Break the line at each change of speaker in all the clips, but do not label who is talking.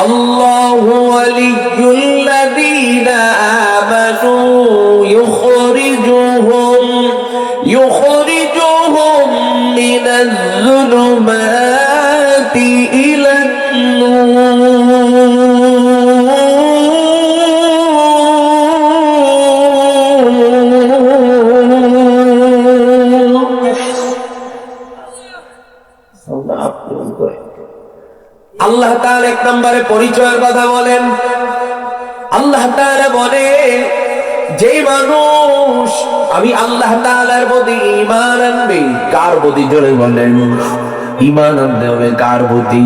الله ولي الذين آمنوا يخرجهم يخرجهم من الظلمات إلى النور. আল্লাহ তার এক নম্বরে পরিচয়ের কথা বলেন। আল্লাহ তাআলা বলে যে মানুষ, আমি আল্লাহ তাআলার প্রতি ঈমান আনবে, কার প্রতি? জোরে বলেন ঈমান আনতে হবে কার প্রতি?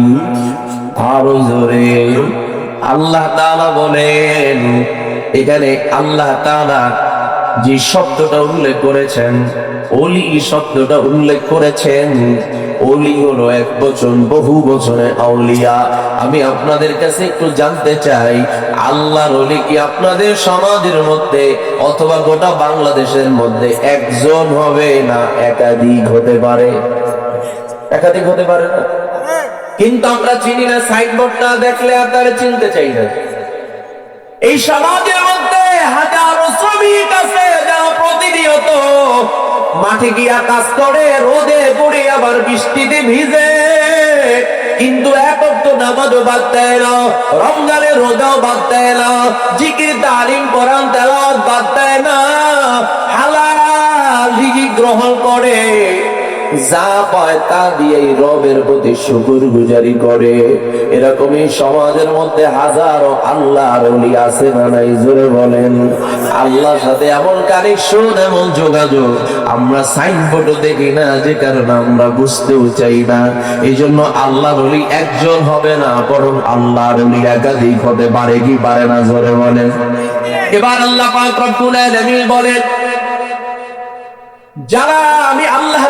আরও জোরে। আল্লাহ তালা বলেন, এখানে আল্লাহ তাআলা যে শব্দটা উল্লেখ করেছেন অলি শব্দটা উল্লেখ করেছেন অলি হলো এক বচন বহু আউলিয়া। আমি আপনাদের কাছে একটু জানতে চাই, আল্লাহর কি আপনাদের সমাজের মধ্যে অথবা গোটা বাংলাদেশের মধ্যে একজন হবে না একাধিক হতে পারে? একাধিক হতে পারে না? কিন্তু আমরা চিনি না, সাইনবোর্ডটা দেখলে আপনারা চিনতে চাই না। এই সমাজের মধ্যে হাজারো আছে মাঠে গিয়া কাজ করে, রোদে পড়ে আবার বৃষ্টিতে ভিজে। কিন্তু একক তো নামাজও বাদ দেয় না, রমজানের রোজাও বাদ দেয় না, জিকির, তালিম, কোরআন, তেলাওয়াত বাদ দেয় না। হালা গ্রহণ করে। যা পায় তা দিয়ে রবের প্রতি শুকুর গুজারি করে। এরকমই সমাজের মধ্যে হাজারো আল্লাহর আছে না নাই, জোরে বলেন। আল্লাহর সাথে এমন কানেকশন এমন যোগাযোগ, আমরা দেখি না, যে কারণে আমরা বুঝতেও চাই না। এই জন্য আল্লাহর একজন হবে না, বরং আল্লাহর একাধিক হতে পারে কি পারে না, জোরে বলেন। এবার আল্লাহ বলেন, যারা আমি আল্লাহ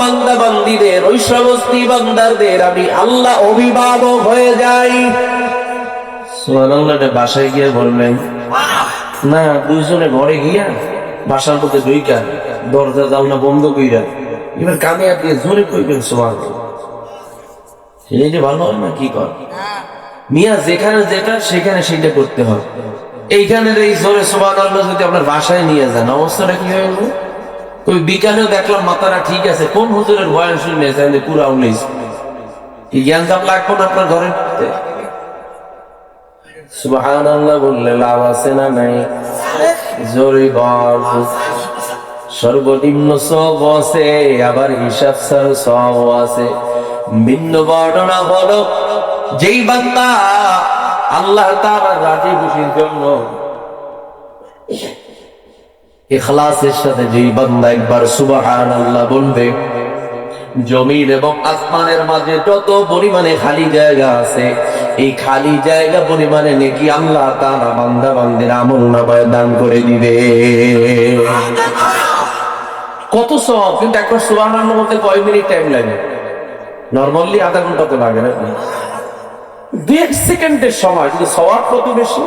বান্দা বান্দীদের ওই সমস্ত বান্দারদের আমি আল্লাহ অভিভাবক হয়ে যাই। বাসায় গিয়ে বললেন না দুইজনে ঘরে গিয়া বাসার মধ্যে দুইটা দরজা বন্ধ কইরা। এবার কানে আপনি জোরে কইবেন সুবহানাল্লাহ। এই যে ভালো হয় না কি কর? মিয়া যেখানে যেটা সেখানে সেটা করতে হয়। এইখানের এই জোরে সোবাদ আল্লাহ যদি আপনার বাসায় নিয়ে যান অবস্থাটা কি হয়ে গেল? ওই দেখলাম ঠিক আছে। কোন হুজুরের পুরা উনিশ কি জ্ঞান দাম লাগবো না আপনার ঘরে? সুবাহান আল্লাহ বললে লাভ আছে না নাই? জোরে সর্বনিম্ন সব আছে, আবার হিসাব স্যার সব আছে। ভিন্ন বর্ণনা হলো যেই বান্দা আল্লাহ তার রাজি খুশির জন্য ইখলাসের সাথে যেই বান্দা একবার সুবহানাল্লাহ বলবে, জমিন এবং আসমানের মাঝে যত পরিমাণে খালি জায়গা আছে, এই খালি জায়গা পরিমাণে নাকি আল্লাহ তাআলা বান্দা বান্দের আমল নামায় দান করে দিবে। কত সব, কিন্তু একবার সুবহানাল্লাহ বলতে কয় মিনিট টাইম লাগে? নরমালি আধা ঘণ্টা তো লাগে, না? দেড় সেকেন্ডের সময় কিন্তু সওয়াব কত বেশি?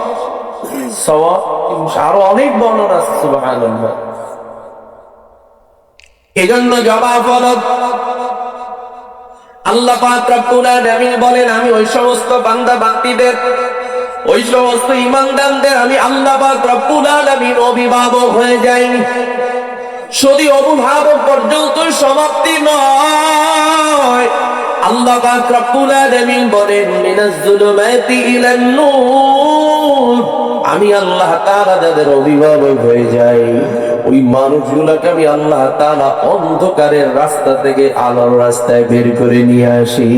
আরও অনেক বর্ণনা আছে আল্লাহ বলেন, আমি ওই সমস্ত বান্দা বান্দীদের ওই সমস্ত ইমানদারদের আমি আল্লাহ অভিভাবক হয়ে যাই শুধু অভিভাবক পর্যন্ত সমাপ্তি নয় আল্লাহ পাক রব্বুল আলামিন বলেন, মিনাজ যুলুমাতি ইলান নূর। আমি আল্লাহ তাআলা যাদের অভিভাবক হয়ে যাই, ওই মানুষগুলোকে আমি আল্লাহ তাআলা অন্ধকারের রাস্তা থেকে আলোর রাস্তায় বের করে নিয়ে আসি।